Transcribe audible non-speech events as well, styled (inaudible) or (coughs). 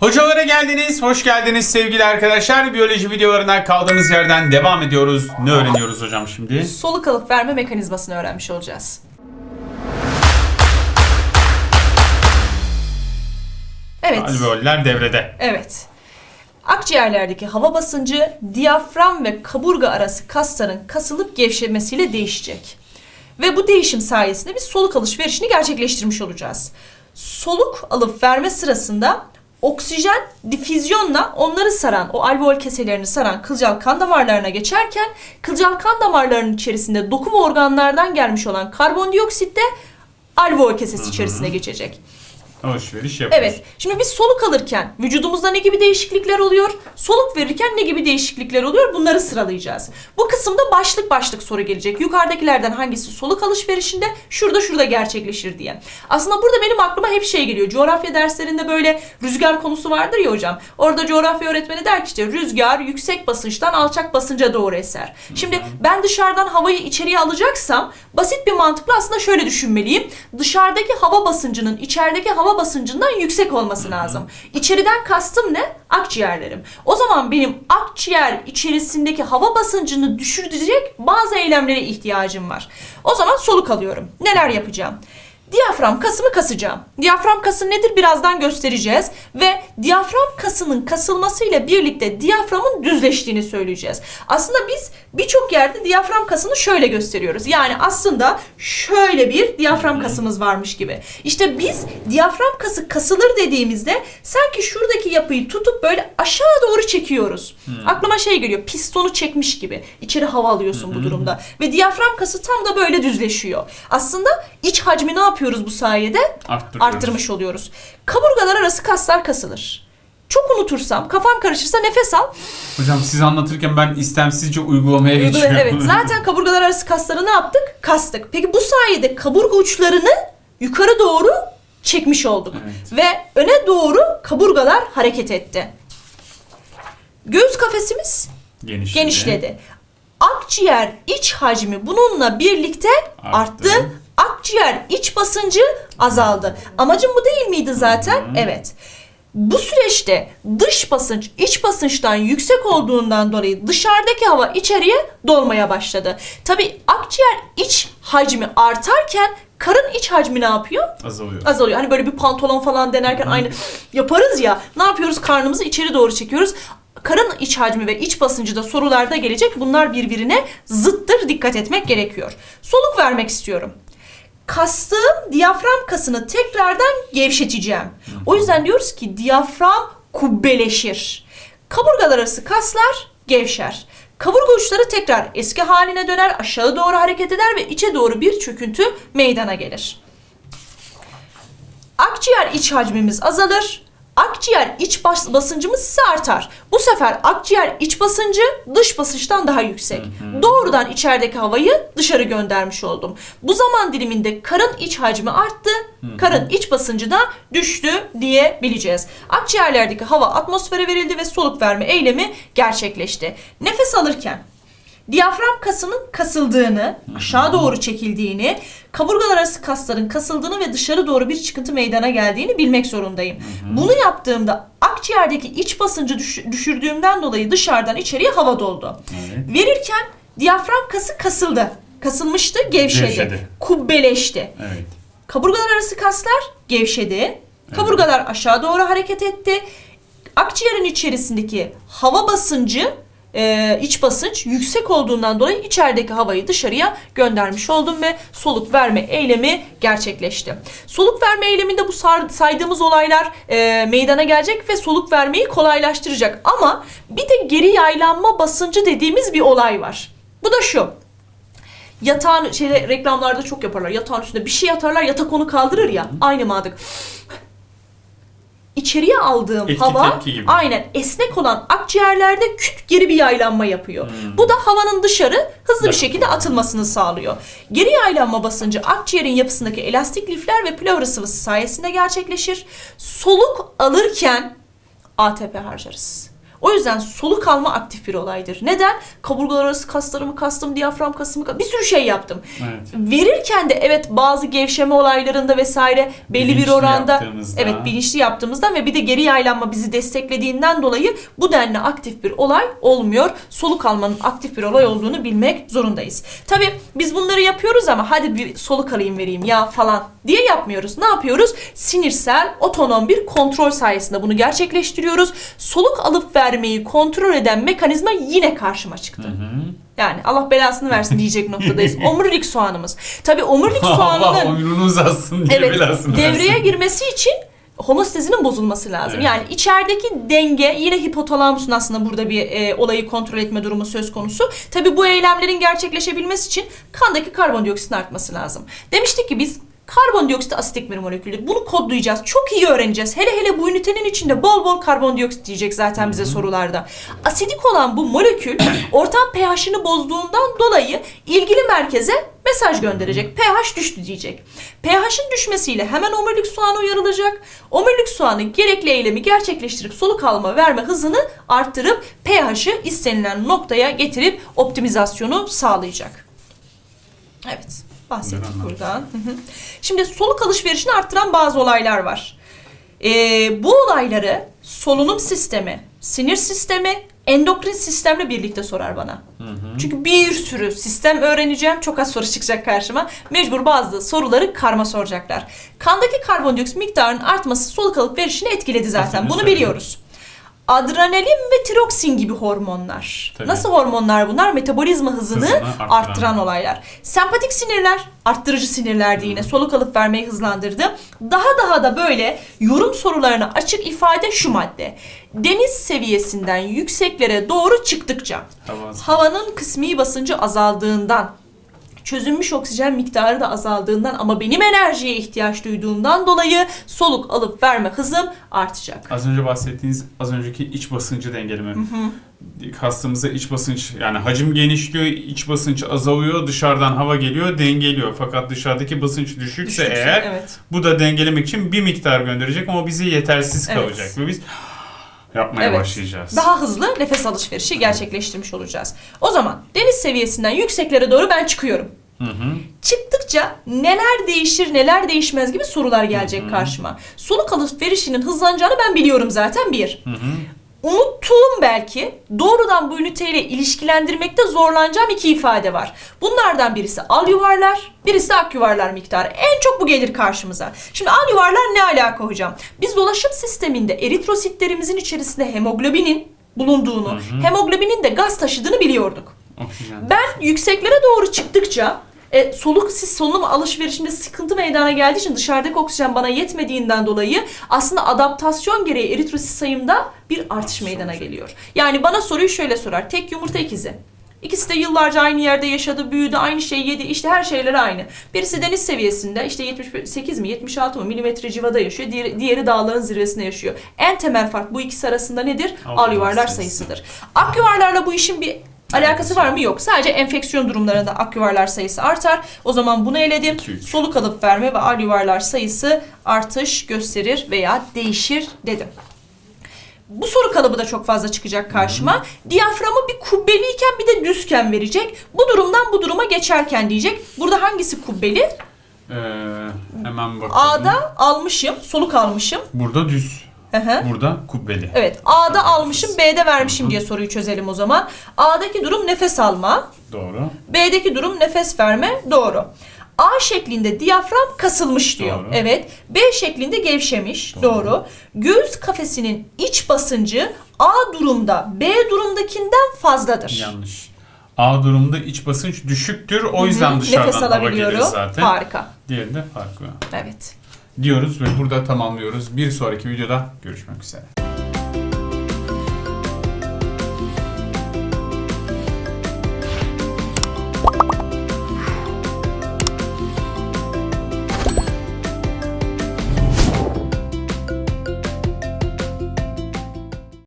Hocalara geldiniz, hoş geldiniz sevgili arkadaşlar. Biyoloji videolarına kaldığımız yerden devam ediyoruz. Ne öğreniyoruz hocam şimdi? soluk alıp verme mekanizmasını öğrenmiş olacağız. Evet. Alveoller devrede. Evet. Akciğerlerdeki hava basıncı diyafram ve kaburga arası kasların kasılıp gevşemesiyle değişecek. Ve bu değişim sayesinde biz soluk alışverişini gerçekleştirmiş olacağız. Soluk alıp verme sırasında oksijen difüzyonla onları saran, o alveol keselerini saran kılcal kan damarlarına geçerken kılcal kan damarlarının içerisinde doku ve organlardan gelmiş olan karbondioksit de alveol kesesi içerisine geçecek. Alışveriş yapıyoruz. Evet. Şimdi biz soluk alırken vücudumuzda ne gibi değişiklikler oluyor? Soluk verirken ne gibi değişiklikler oluyor? Bunları sıralayacağız. Bu kısımda başlık başlık soru gelecek. Yukarıdakilerden hangisi soluk alışverişinde şurada şurada gerçekleşir diye. Aslında burada benim aklıma hep şey geliyor. Coğrafya derslerinde böyle rüzgar konusu vardır ya hocam. Orada coğrafya öğretmeni der ki işte rüzgar yüksek basınçtan alçak basınca doğru eser. Şimdi ben dışarıdan havayı içeriye alacaksam basit bir mantıkla aslında şöyle düşünmeliyim. Dışarıdaki hava basıncının içerideki hava basıncından yüksek olması lazım. İçeriden kastım ne? Akciğerlerim. O zaman benim akciğer içerisindeki hava basıncını düşürecek bazı eylemlere ihtiyacım var. O zaman soluk alıyorum. Neler yapacağım? Diyafram kasımı kasacağım. Diyafram kası nedir birazdan göstereceğiz ve diyafram kasının kasılmasıyla birlikte diyaframın düzleştiğini söyleyeceğiz. Aslında biz birçok yerde diyafram kasını şöyle gösteriyoruz. Yani aslında şöyle bir diyafram kasımız varmış gibi. İşte biz diyafram kası kasılır dediğimizde sanki şuradaki yapıyı tutup böyle aşağı doğru çekiyoruz. Aklıma şey geliyor pistonu çekmiş gibi. İçeri hava alıyorsun bu durumda. Ve diyafram kası tam da böyle düzleşiyor. Aslında iç hacmi ne yapıyoruz bu sayede? Arttırıyoruz. Arttırmış oluyoruz. Kaburgalar arası kaslar kasılır. Çok unutursam, kafam karışırsa nefes al. Hocam siz anlatırken ben istemsizce uygulamaya Uygula- geçiyorum. Evet, zaten kaburgalar arası kasları ne yaptık? Kastık. Peki bu sayede kaburga uçlarını yukarı doğru çekmiş olduk. Evet. Ve öne doğru kaburgalar hareket etti. Göğüs kafesimiz Genişledi. genişledi. Akciğer iç hacmi bununla birlikte arttı. Arttı. Akciğer iç basıncı azaldı. Amacım bu değil miydi zaten? Evet. Bu süreçte dış basınç iç basınçtan yüksek olduğundan dolayı dışarıdaki hava içeriye dolmaya başladı. Tabi akciğer iç hacmi artarken karın iç hacmi ne yapıyor? Azalıyor. azalıyor. Hani böyle bir pantolon falan denerken aynı yaparız ya. Ne yapıyoruz? Karnımızı içeri doğru çekiyoruz. Karın iç hacmi ve iç basıncı da sorularda gelecek. Bunlar birbirine zıttır. Dikkat etmek gerekiyor. Soluk vermek istiyorum. Kastığım diyafram kasını tekrardan gevşeteceğim. O yüzden diyoruz ki diyafram kubbeleşir. Kaburgalar arası kaslar gevşer. Kaburga uçları tekrar eski haline döner, aşağı doğru hareket eder ve içe doğru bir çöküntü meydana gelir. Akciğer iç hacmimiz azalır. Akciğer iç bas- basıncımız ise artar. Bu sefer akciğer iç basıncı dış basınçtan daha yüksek. Doğrudan içerideki havayı dışarı göndermiş oldum. Bu zaman diliminde karın iç hacmi arttı, karın iç basıncı da düştü diyebileceğiz. Akciğerlerdeki hava atmosfere verildi ve soluk verme eylemi gerçekleşti. Nefes alırken Diyafram kasının kasıldığını, aşağı doğru çekildiğini, kaburgalar arası kasların kasıldığını ve dışarı doğru bir çıkıntı meydana geldiğini bilmek zorundayım. Bunu yaptığımda akciğerdeki iç basıncı düş- düşürdüğümden dolayı dışarıdan içeriye hava doldu. Evet. Verirken diyafram kası kasıldı. Kasılmıştı, gevşedi. Gevşedi. Kubbeleşti. Evet. Kaburgalar arası kaslar gevşedi. Kaburgalar aşağı doğru hareket etti. Akciğerin içerisindeki hava basıncı, e, iç basınç yüksek olduğundan dolayı içerideki havayı dışarıya göndermiş oldum ve soluk verme eylemi gerçekleşti. Soluk verme eyleminde bu saydığımız olaylar e, meydana gelecek ve soluk vermeyi kolaylaştıracak. Ama bir de geri yaylanma basıncı dediğimiz bir olay var. Bu da şu. Yatağın şeyde reklamlarda çok yaparlar. Yatağın üstünde bir şey atarlar, yatak onu kaldırır ya. Aynı mantık. İçeriye aldığım Etki hava tepki gibi. aynen esnek olan akciğerlerde küt geri bir yaylanma yapıyor. Hmm. Bu da havanın dışarı hızlı bir şekilde atılmasını sağlıyor. Geri yaylanma basıncı akciğerin yapısındaki elastik lifler ve pleura sıvısı sayesinde gerçekleşir. Soluk alırken ATP harcarız. O yüzden soluk alma aktif bir olaydır. Neden? Kaburgalar arası kaslarımı kastım, diyafram kasımı ka- bir sürü şey yaptım. Evet. Verirken de evet bazı gevşeme olaylarında vesaire belli Bilinçli bir oranda evet bilinçli yaptığımızdan ve bir de geri yaylanma bizi desteklediğinden dolayı bu denli aktif bir olay olmuyor. Soluk almanın aktif bir olay olduğunu bilmek zorundayız. Tabi biz bunları yapıyoruz ama hadi bir soluk alayım vereyim ya falan diye yapmıyoruz. Ne yapıyoruz? Sinirsel, otonom bir kontrol sayesinde bunu gerçekleştiriyoruz. Soluk alıp vermeyi kontrol eden mekanizma yine karşıma çıktı. Yani Allah belasını versin (laughs) diyecek noktadayız. Omurilik soğanımız. Tabi omurilik Allah soğanının ömrünü uzatsın diye evet, belasını devreye versin. girmesi için homostezinin bozulması lazım. Evet. Yani içerideki denge yine hipotalamusun aslında burada bir e, olayı kontrol etme durumu söz konusu. Tabi bu eylemlerin gerçekleşebilmesi için kandaki karbondioksitin artması lazım. Demiştik ki biz karbondioksit asitik bir moleküldür. Bunu kodlayacağız. Çok iyi öğreneceğiz. Hele hele bu ünitenin içinde bol bol karbondioksit diyecek zaten bize sorularda. Asidik olan bu molekül (coughs) ortam pH'ini bozduğundan dolayı ilgili merkeze mesaj gönderecek. pH düştü diyecek. pH'in düşmesiyle hemen omurilik soğanı uyarılacak. Omurilik soğanı gerekli eylemi gerçekleştirip soluk alma verme hızını arttırıp pH'ı istenilen noktaya getirip optimizasyonu sağlayacak. Evet. Bahsettik buradan. Hı hı. Şimdi soluk alışverişini arttıran bazı olaylar var. Ee, bu olayları solunum sistemi, sinir sistemi, endokrin sistemle birlikte sorar bana. Çünkü bir sürü sistem öğreneceğim. Çok az soru çıkacak karşıma. Mecbur bazı soruları karma soracaklar. Kandaki karbondioksit miktarının artması soluk alıp verişini etkiledi zaten. önce Bunu söyledim. biliyoruz. Adrenalin ve tiroksin gibi hormonlar. Tabii. Nasıl hormonlar bunlar? Metabolizma hızını, Hızını arttıran. arttıran olaylar. Sempatik sinirler, arttırıcı sinirlerdi yine. Soluk alıp vermeyi hızlandırdı. Daha daha da böyle yorum sorularına açık ifade şu madde. Deniz seviyesinden yükseklere doğru çıktıkça Hava- havanın kısmi basıncı azaldığından çözünmüş oksijen miktarı da azaldığından ama benim enerjiye ihtiyaç duyduğumdan dolayı soluk alıp verme hızım artacak. Az önce bahsettiğiniz az önceki iç basıncı dengeleme. Kastımıza iç basınç yani hacim genişliyor, iç basınç azalıyor, dışarıdan hava geliyor, dengeliyor. Fakat dışarıdaki basınç düşükse, Düşükse, eğer evet. bu da dengelemek için bir miktar gönderecek ama bize yetersiz Evet. kalacak ve biz yapmaya Evet. başlayacağız. Daha hızlı nefes alışverişi gerçekleştirmiş olacağız. O zaman deniz seviyesinden yükseklere doğru ben çıkıyorum. Hı hı. Çıktıkça neler değişir neler değişmez gibi sorular gelecek karşıma. Soluk alışverişinin hızlanacağını ben biliyorum zaten bir. Hı hı. Unuttuğum belki doğrudan bu üniteyle ilişkilendirmekte zorlanacağım iki ifade var. Bunlardan birisi al yuvarlar, birisi ak yuvarlar miktarı. En çok bu gelir karşımıza. Şimdi al yuvarlar ne alaka hocam? Biz dolaşım sisteminde eritrositlerimizin içerisinde hemoglobinin bulunduğunu, hemoglobinin de gaz taşıdığını biliyorduk. Oksijen. Ben yükseklere doğru çıktıkça e, soluk sis solunum alışverişinde sıkıntı meydana geldiği için dışarıdaki oksijen bana yetmediğinden dolayı aslında adaptasyon gereği eritrosit sayımda bir artış meydana geliyor. Yani bana soruyu şöyle sorar. Tek yumurta ikizi. İkisi de yıllarca aynı yerde yaşadı, büyüdü, aynı şeyi yedi. İşte her şeyleri aynı. Birisi deniz seviyesinde işte 78 mi 76 mı milimetre civada yaşıyor. Diğeri, diğeri dağların zirvesinde yaşıyor. En temel fark bu ikisi arasında nedir? Al yuvarlar sayısıdır. Ak yuvarlarla bu işin bir alakası var mı? Yok. Sadece enfeksiyon durumlarında ak yuvarlar sayısı artar. O zaman bunu eledim. İki, üç. Soluk alıp verme ve al yuvarlar sayısı artış gösterir veya değişir dedim. Bu soru kalıbı da çok fazla çıkacak karşıma. Diyaframı bir kubbeliyken bir de düzken verecek. Bu durumdan bu duruma geçerken diyecek. Burada hangisi kubbeli? Ee, hemen bakalım. A'da almışım, soluk almışım. Burada düz. Hı. Burada kubbeli. Evet, A'da almışım, B'de vermişim diye soruyu çözelim o zaman. A'daki durum nefes alma, Doğru. B'deki durum nefes verme. Doğru. A şeklinde diyafram kasılmış diyor. Doğru. Evet. B şeklinde gevşemiş. Doğru. Göğüs kafesinin iç basıncı A durumda B durumdakinden fazladır. Yanlış. A durumda iç basınç düşüktür. O yüzden Hı hı. dışarıdan Nefes hava alabiliyorum. gelir zaten. Harika. Diğeri de farklı. Evet. Diyoruz ve burada tamamlıyoruz. Bir sonraki videoda görüşmek üzere.